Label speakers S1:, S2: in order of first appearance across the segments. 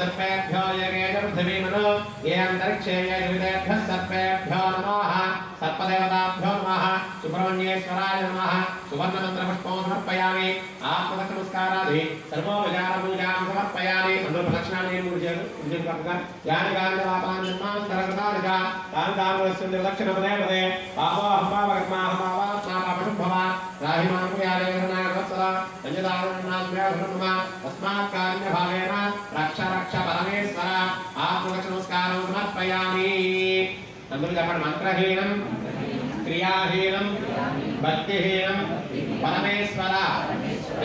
S1: सर्पेभ्यो यगेन पृथिवीमनो ये अन्तरिक्षे ये विदेभ्यः सर्पेभ्यो नमः सर्पदेवताभ्यो नमः सुब्रह्मण्येश्वराय नमः सुवर्णमन्त्रपुष्पं समर्पयामि आत्मदक्षनमस्कारादि सर्वोपचारपूजां समर्पयामि अनुप्रदक्षिणानि पूजयन् पूजन् कर्तुं यानि कानि पापानि जन्मान्तरकृतानि च तानि तानि दक्षिणपदे पदे पापो हम्बावकर्माः पापात्मा पापशुभवा राहिमानुयालेवनागवत्सला पञ्चदारुणाभ्याधर्मः तस्मात् తదుర్గమన మంత్రహీనం క్రియాహీనం భక్తిహీనం పరమేశ్వర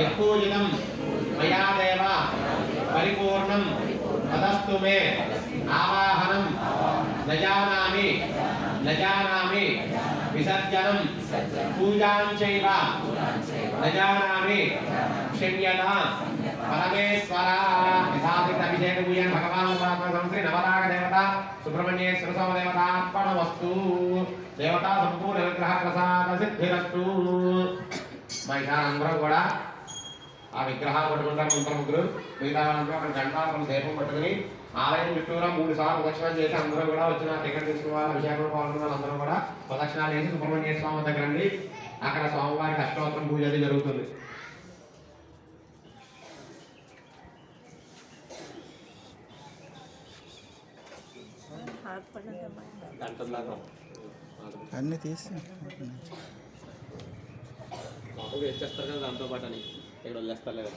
S1: ఎక్కువజితం మయాదేవ పరిపూర్ణం తదస్తు మే ఆవాహనం నజానామి నజానామి విసర్జనం పూజాం చైవ నజానామి క్షమ్యత పరమేశ్వర యథాతిథ అభిషేక పూజన భగవాన్ సంశ్రీ నవరాగ దేవత సుబ్రహ్మణ్యేశ్వర సమ దేవతార్పణ వస్తు దేవతా సంపూర్ణ విగ్రహ ప్రసాద సిద్ధిరస్తు మహిళలందరూ కూడా ఆ విగ్రహాలు పట్టుకుంటారు మంత్ర ముగ్గురు మిగతా వాళ్ళందరూ అక్కడ గంటలు దీపం పట్టుకుని ఆలయం చుట్టూరా మూడు సార్లు ప్రదక్షిణాలు చేసి అందరూ కూడా వచ్చిన టికెట్ తీసుకున్న వాళ్ళు అభిషేకంలో పాల్గొన్న వాళ్ళందరూ కూడా ప్రదక్షిణాలు చేసి సుబ్రహ్మణ్య స్వామి దగ్గర అక్కడ స్వామివారికి అష్టోత్తరం పూజ అది జరుగుతుంది.
S2: అన్నీ తీసి.
S1: మామూలుగా ఇచ్చేస్తారు కదా దాంతో పాటు అని. ఇక్కడ వదిలేస్తారు లేదా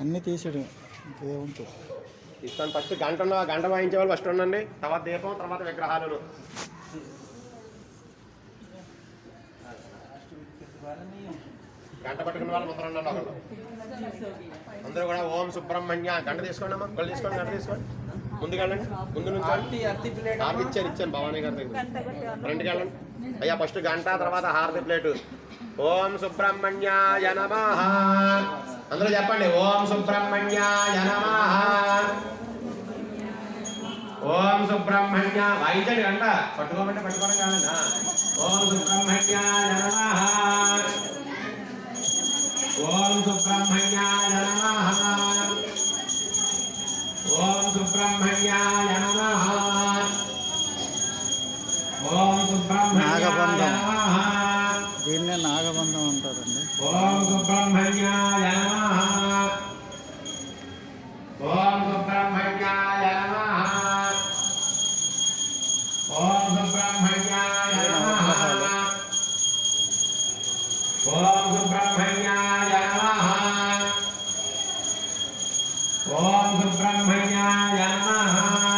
S2: అన్నీ తీసాడు ఇంకేముంటుంది
S1: ఇస్తాను ఫస్ట్ గంట గంట వాయించే వాళ్ళు ఫస్ట్ ఉండండి. తర్వాత దీపం తర్వాత విగ్రహాలను గంట పట్టుకున్న వాళ్ళు ఉండండి ఒకళ్ళు. అందరూ కూడా ఓం సుబ్రహ్మణ్య గంట తీసుకోండి అమ్మా ఒకళ్ళు తీసుకోండి గంట తీసుకోండి. ముందుకు వెళ్ళండి ముందు నుంచి హారతి ఇచ్చాను ఇచ్చాను భవానీ గారి దగ్గర. ఫ్రంట్కి వెళ్ళండి. అయ్యా ఫస్ట్ గంట తర్వాత హారతి ప్లేటు. ఓం సుబ్రహ్మణ్యాయ నమ. అందరూ చెప్పండి ఓం సుబ్రహ్మణ్యాయ నమ. ఓం సుబ్రహ్మణ్య వాయించండి గంట పట్టుకోమంటే పట్టుకోవడం కాదన్నా. ఓం సుబ్రహ్మణ్యాయ నమ. నమ ఓం సుబ్రహ్మణ్యాయ నమ ఓం సుబ్రహ్మణ్యాయ
S2: నాగబంధం.
S1: నమ
S2: దీన్నే నాగబంధం అంటారండి.
S1: ఓం సుబ్రహ్మణ్యాయ నమ ఓం సుబ్రహ్మణ్యాయ నమ ఓం సుబ్రహ్మణ్యాయ నమ ఓం సుబ్రహ్మణ్యాయ ఓం సుబ్రహ్మణ్యాయ నమః.